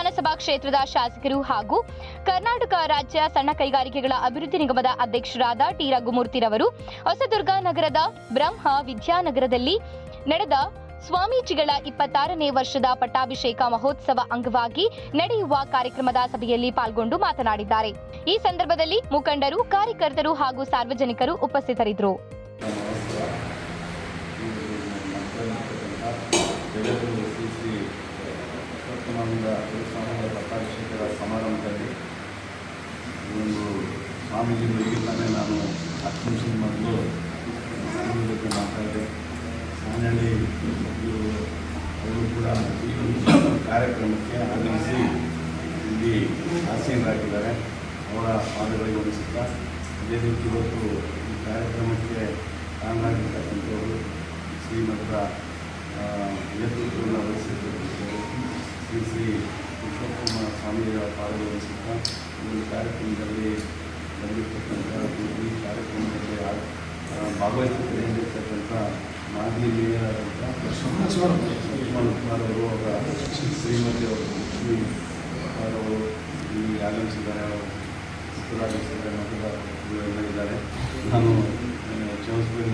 ಕ್ಷೇತ್ರದ ಶಾಸಕರು ಹಾಗೂ ಕರ್ನಾಟಕ ರಾಜ್ಯ ಸಣ್ಣ ಕೈಗಾರಿಕೆಗಳ ಅಭಿವೃದ್ಧಿ ನಿಗಮದ ಅಧ್ಯಕ್ಷರಾದ ಟಿ ರಘುಮೂರ್ತಿರವರು ಹೊಸದುರ್ಗ ನಗರದ ಬ್ರಹ್ಮ ವಿದ್ಯಾನಗರದಲ್ಲಿ ನಡೆದ ಸ್ವಾಮೀಜಿಗಳ ಇಪ್ಪತ್ತಾರನೇ ವರ್ಷದ ಪಟ್ಟಾಭಿಷೇಕ ಮಹೋತ್ಸವ ಅಂಗವಾಗಿ ನಡೆಯುವ ಕಾರ್ಯಕ್ರಮದ ಸಭೆಯಲ್ಲಿ ಪಾಲ್ಗೊಂಡು ಮಾತನಾಡಿದ್ದಾರೆ ಈ ಸಂದರ್ಭದಲ್ಲಿ ಮುಖಂಡರು ಕಾರ್ಯಕರ್ತರು ಹಾಗೂ ಸಾರ್ವಜನಿಕರು ಉಪಸ್ಥಿತರಿದ್ದರು ಉತ್ತಮಾನಂದ ಸ್ವಾಮಿಗಳ ಪಟ್ಟಾಭಿಷೇಕದ ಸಮಾರಂಭದಲ್ಲಿ ಒಂದು ಸ್ವಾಮೀಜಿ ತಾನೇ ನಾನು ಹತ್ತು ನಿಮಿಷದ ಮೊದಲು ಬಗ್ಗೆ ಮಾತಾಡಿದೆ ಸಾನಹಳ್ಳಿ ಅವರು ಕೂಡ ಕಾರ್ಯಕ್ರಮಕ್ಕೆ ಆಗಮಿಸಿ ಇಲ್ಲಿ ಆಸೀನರಾಗಿದ್ದಾರೆ. ಅವರ ಪಾದಗಳಿಗೆ ವಂದಿಸುತ್ತಾ ಅದೇ ರೀತಿ ಇವತ್ತು ಈ ಕಾರ್ಯಕ್ರಮಕ್ಕೆ ಕಾರಣರಾಗಿರ್ತಕ್ಕಂಥವರು ಶ್ರೀಮಂತರ ಆ, ಪಾದಗಳು ವಹಿಸುತ್ತಾ ಈ ಒಂದು ಕಾರ್ಯಕ್ರಮದಲ್ಲಿ ಬಂದಿರತಕ್ಕಂಥ ಈ ಕಾರ್ಯಕ್ರಮದಲ್ಲಿ ಆ, ಭಾಗವಹಿಸಿರ್ತಕ್ಕಂಥ ಮಾಜಿ ಮೇಯರ್ ಲಕ್ಷ್ಮಣ ಕುಮಾರ್ ಅವರು ಅವರ ಶ್ರೀಮತಿ ಅವರು ಲಕ್ಷ್ಮೀ ಕುಮಾರ್ ಅವರು ಇಲ್ಲಿ ಆಗಮಿಸಿದ್ದಾರೆ ಅವರು ಚಿಕ್ಕದಾಗಿಸಿದ್ದಾರೆ ಮತದಾರರು ಇದ್ದಾರೆ ನಾನು ಕ್ಷಮಿಸಬೇಕು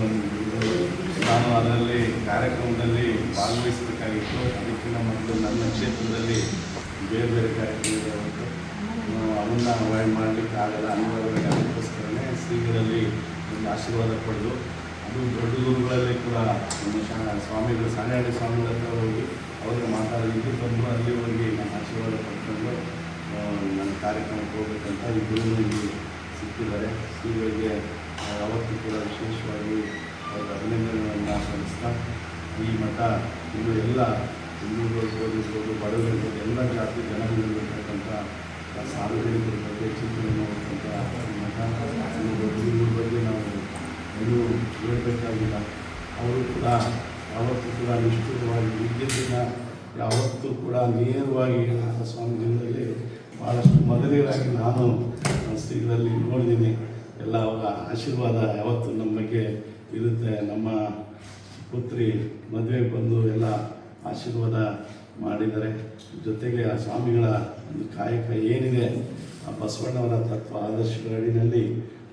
ನಾನು ಅದರಲ್ಲಿ ಕಾರ್ಯಕ್ರಮದಲ್ಲಿ ಭಾಗವಹಿಸಬೇಕಾಗಿತ್ತು. ಅದಕ್ಕಿಂತ ಮೊದಲು ನನ್ನ ಕ್ಷೇತ್ರದಲ್ಲಿ ಬೇರೆ ಬೇರೆ ಕಾರ್ಯಕ್ರಮಗಳಿತ್ತು ಅವನ್ನ ಅವಾಯ್ಡ್ ಮಾಡಲಿಕ್ಕೆ ಆಗಲ್ಲ. ಅದಕ್ಕೋಸ್ಕರನೇ ಶ್ರೀಗಳಲ್ಲಿ ಒಂದು ಆಶೀರ್ವಾದ ಪಡೆದು, ಅದು ದೊಡ್ಡ ಗುರುಗಳಲ್ಲಿ ಕೂಡ ನಮ್ಮ ಶಾ, ಸ್ವಾಮಿಗಳು, ಸಾಣೆಹಳ್ಳಿ ಸ್ವಾಮಿಗಳ ಹತ್ರ ಹೋಗಿ ಅವ್ರಿಗೆ ಮಾತಾಡಲಿಕ್ಕೆ ಬಂದು ಅಲ್ಲಿವರೆಗೆ ನಾನು ಆಶೀರ್ವಾದ ಪಡ್ಕೊಂಡು ನನ್ನ ಕಾರ್ಯಕ್ರಮಕ್ಕೆ ಹೋಗ್ಬೇಕಂತ ಈ ಇಲ್ಲಿ ಸಿಕ್ಕಿದ್ದಾರೆ. ಶ್ರೀಗಳಿಗೆ ಅವತ್ತು ಕೂಡ ವಿಶೇಷವಾಗಿ ಅವ್ರ ಅಭಿನಂದನೆಗಳನ್ನು ಸಲ್ಲಿಸ್ತಾ, ಈ ಮಠ ಇನ್ನು ಎಲ್ಲ ಹಿಂದೂಗಳಿರ್ಬೋದು ಬಡವರಿರ್ಬೋದು, ಎಲ್ಲ ಜಾತಿ ಜನಗಳಿರ್ತಕ್ಕಂಥ ಸಾರ್ವಜನಿಕರ ಬಗ್ಗೆ ಚಿಂತನೆ ಮಾಡುವಂಥ ಬಗ್ಗೆ ನಾವು ಇನ್ನೂ ಹೇಳಬೇಕಾಗಿಲ್ಲ. ಅವರು ಕೂಡ ಯಾವತ್ತೂ ಕೂಡ ನಿಷ್ಠುರವಾಗಿ ವಿದ್ಯುತ್ತಿನ ಯಾವತ್ತೂ ಕೂಡ ನೇರವಾಗಿ ಸ್ವಾಮೀಜಿಗಳಲ್ಲಿ ಭಾಳಷ್ಟು ಮೊದಲಿಗಾಗಿ ನಾನು ಶ್ರೀಗಳಲ್ಲಿ ನೋಡಿದ್ದೀನಿ. ಎಲ್ಲ ಅವರ ಆಶೀರ್ವಾದ ಯಾವತ್ತು ನಮ್ಮ ಬಗ್ಗೆ ಇರುತ್ತೆ. ನಮ್ಮ ಪುತ್ರಿ ಮದುವೆಗೆ ಬಂದು ಎಲ್ಲ ಆಶೀರ್ವಾದ ಮಾಡಿದ್ದಾರೆ ಜೊತೆಗೆ ಆ ಸ್ವಾಮಿಗಳ ಒಂದು ಕಾಯಕ ಏನಿದೆ ಆ ಬಸವಣ್ಣವರ ತತ್ವ ಆದರ್ಶಗಳ ಅಡಿನಲ್ಲಿ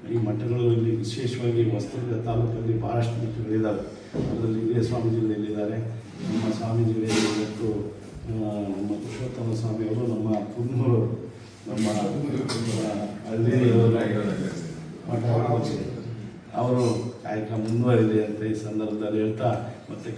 ಈ ಮಠಗಳು ಇಲ್ಲಿ ವಿಶೇಷವಾಗಿ ಹೊಸದುರ್ಗ ತಾಲೂಕಲ್ಲಿ ಭಾಳಷ್ಟು ಮಠಗಳಿದ್ದಾವೆ ಅದರಲ್ಲಿ ಹಿರಿಯ ಸ್ವಾಮೀಜಿಗಳಲ್ಲಿದ್ದಾರೆ ನಮ್ಮ ಸ್ವಾಮೀಜಿಗಳು ಇವತ್ತು ಆ, ನಮ್ಮ ಪುರುಷೋತ್ತಮ ಸ್ವಾಮಿಯವರು ನಮ್ಮ ತುಮೂರು ನಮ್ಮ ಹಳ್ಳಿ ಮಠ. ಅವರು ಕಾಯಕ ಮುಂದುವರಿದೆ ಅಂತ ಈ ಸಂದರ್ಭದಲ್ಲಿ ಹೇಳ್ತಾ ಮತ್ತೆ